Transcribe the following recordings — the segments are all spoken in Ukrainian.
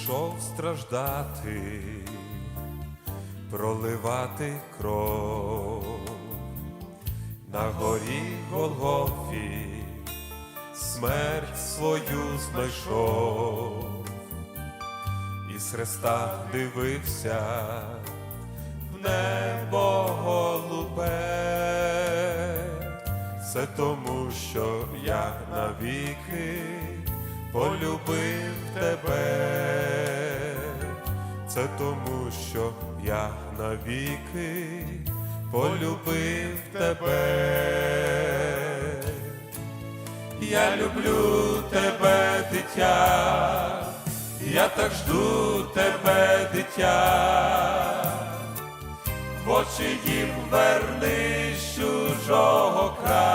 прийшов страждати, проливати кров. На горі Голгофі, смерть свою знайшов, і з хреста дивився в небо голубе, це тому, що я навіки полюбив тебе, це тому, що я навіки полюбив тебе. Я люблю тебе, дитя, я так жду тебе, дитя, в очі їм вернись чужого краю,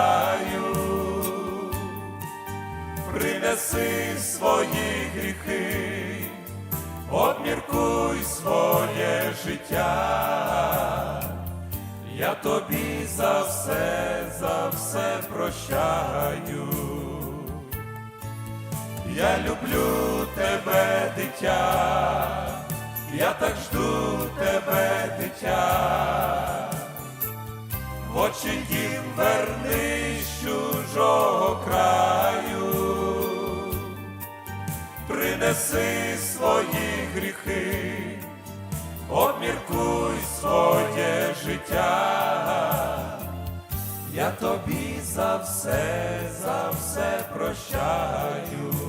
принеси свої гріхи, обміркуй своє життя. Я тобі за все, за все прощаю. Я люблю тебе, дитя, я так жду тебе, дитя, в очі принеси свої гріхи, обміркуй своє життя. Я тобі за все, за все прощаю.